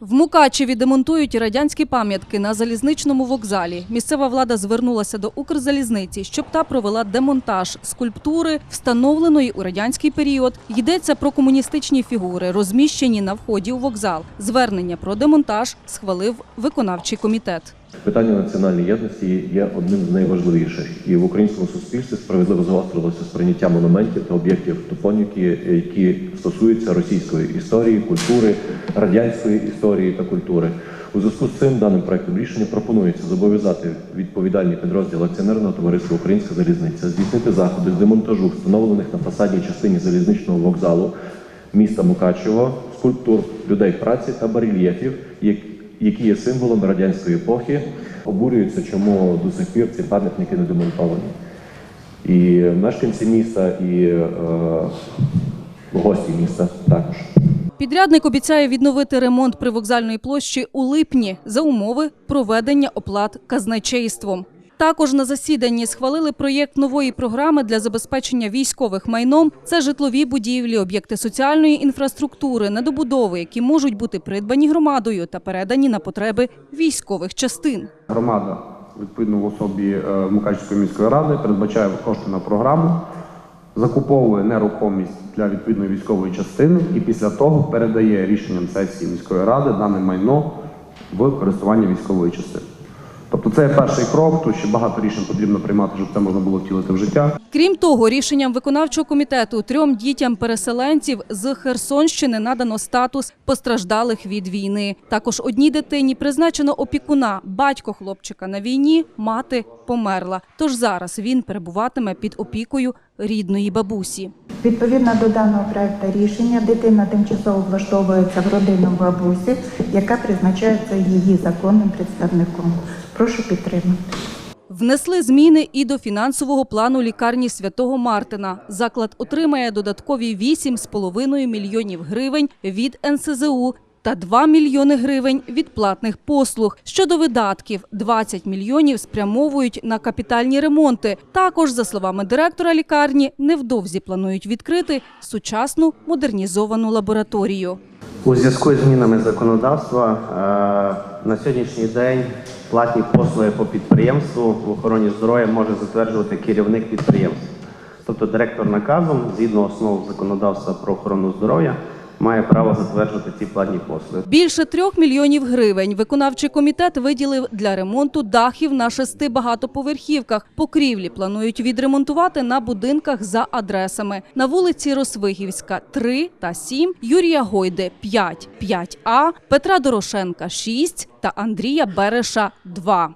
В Мукачеві демонтують радянські пам'ятки на залізничному вокзалі. Місцева влада звернулася до Укрзалізниці, щоб та провела демонтаж скульптури, встановленої у радянський період. Йдеться про комуністичні фігури, розміщені на вході у вокзал. Звернення про демонтаж схвалив виконавчий комітет. Питання національної єдності є одним з найважливіших, і в українському суспільстві справедливо загострилося сприйняття монументів та об'єктів топоніки, які стосуються російської історії, культури, радянської історії та культури. У зв'язку з цим даним проектом рішення пропонується зобов'язати відповідальні підрозділи акціонерного товариства Українська залізниця здійснити заходи з демонтажу встановлених на фасадній частині залізничного вокзалу міста Мукачево, скульптур людей праці та барельєфів, як- які є символом радянської епохи, обурюються, чому до сих пір ці пам'ятники не демонтовані. І мешканці міста, і е, гості міста також. Підрядник обіцяє відновити ремонт привокзальної площі у липні за умови проведення оплат казначейством. Також на засіданні схвалили проєкт нової програми для забезпечення військових майном. Це житлові будівлі, об'єкти соціальної інфраструктури, недобудови, які можуть бути придбані громадою та передані на потреби військових частин. Громада, відповідно в особі е, Мукачівської міської ради, передбачає кошти на програму, закуповує нерухомість для відповідної військової частини і після того передає рішенням сесії міської ради дане майно в користування військової частини. Тобто це є перший крок, тут ще багато рішень потрібно приймати, щоб це можна було втілити в життя. Крім того, рішенням виконавчого комітету трьом дітям переселенців з Херсонщини надано статус постраждалих від війни. Також одній дитині призначено опікуна. Батько хлопчика на війні, мати померла. Тож зараз він перебуватиме під опікою рідної бабусі. Відповідно до даного проекту рішення, дитина тимчасово влаштовується в родину бабусі, яка призначається її законним представником. Прошу підтримати. Внесли зміни і до фінансового плану лікарні Святого Мартина. Заклад отримає додаткові 8,5 мільйонів гривень від НСЗУ та 2 мільйони гривень від платних послуг. Щодо видатків, 20 мільйонів спрямовують на капітальні ремонти. Також, за словами директора лікарні, невдовзі планують відкрити сучасну модернізовану лабораторію. У зв'язку з змінами законодавства е, на сьогоднішній день платні послуги по підприємству в охороні здоров'я може затверджувати керівник підприємства. Тобто директор наказом, згідно основ законодавства про охорону здоров'я, має право затверджувати ці платні послуги. Більше трьох мільйонів гривень виконавчий комітет виділив для ремонту дахів на шести багатоповерхівках. Покрівлі планують відремонтувати на будинках за адресами. На вулиці Росвигівська 3 та 7, Юрія Гойде 5, 5А, Петра Дорошенка 6 та Андрія Береша 2.